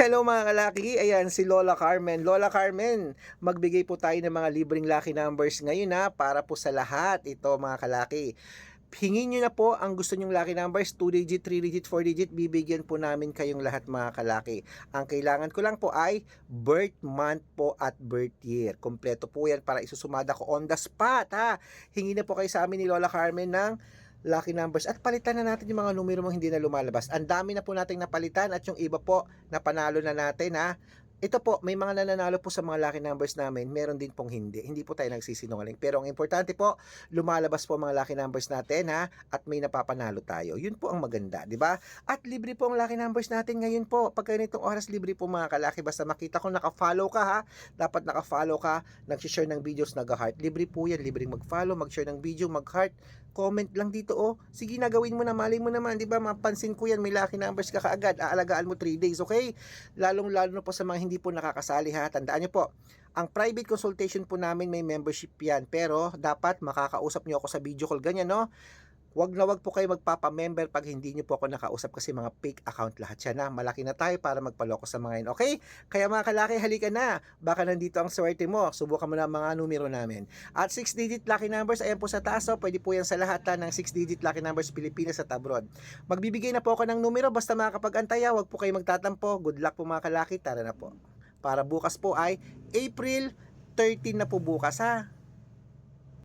Hello mga kalaki, ayan si Lola Carmen. Lola Carmen, magbigay po tayo ng mga libreng lucky numbers ngayon ha, para po sa lahat ito mga kalaki. Hingin nyo na po ang gusto nyong lucky numbers, 2 digit, 3 digit, 4 digit, bibigyan po namin kayong lahat mga kalaki. Ang kailangan ko lang po ay birth month po at birth year. Kompleto po yan para isusumada ko on the spot ha. Hingi na po kayo sa amin ni Lola Carmen ng lucky numbers at palitan na natin yung mga numero mong hindi na lumalabas. Ang dami na po nating napalitan at yung iba po napanalo na natin ha. Ito po, may mga nananalo po sa mga lucky numbers namin, meron din pong hindi. Hindi po tayo nagsisinungaling. Pero ang importante po, lumalabas po ang mga lucky numbers natin ha, at may napapanalo tayo. Yun po ang maganda, di ba? At libre po ang lucky numbers natin ngayon po. Pag ganitong oras, libre po mga kalaki. Basta makita ko naka-follow ka ha, dapat naka-follow ka, nag-share ng videos, nag-heart. Libre po yan, libreng mag-follow, mag-share ng video, mag-heart, comment lang dito oh. Sige na, gawin mo na, mali mo naman, di ba? Mapansin ko yan, may lucky numbers ka kaagad. Aalagaan mo 3 days, okay? Lalong-lalo na po sa mga hindi po nakakasali ha. Tandaan nyo po, ang private consultation po namin may membership yan. Pero dapat makakausap nyo ako sa video call. Ganyan, no? Wag na wag po kayo magpapa-member pag hindi nyo po ako nakausap kasi mga fake account lahat yan na. Malaki na tayo para magpaloko sa mga yun. Okay? Kaya mga kalaki, halika na. Baka nandito ang swerte mo. Subukan mo na ang mga numero namin. At 6-digit lucky numbers, ayan po sa taas. Oh. Pwede po yan sa lahat ha, ng 6-digit lucky numbers Pilipinas at abroad. Magbibigay na po ako ng numero basta makakapag-antaya. Wag po kayo magtatampo. Good luck po mga kalaki. Tara na po. Para bukas po ay April 13 na po bukas ha.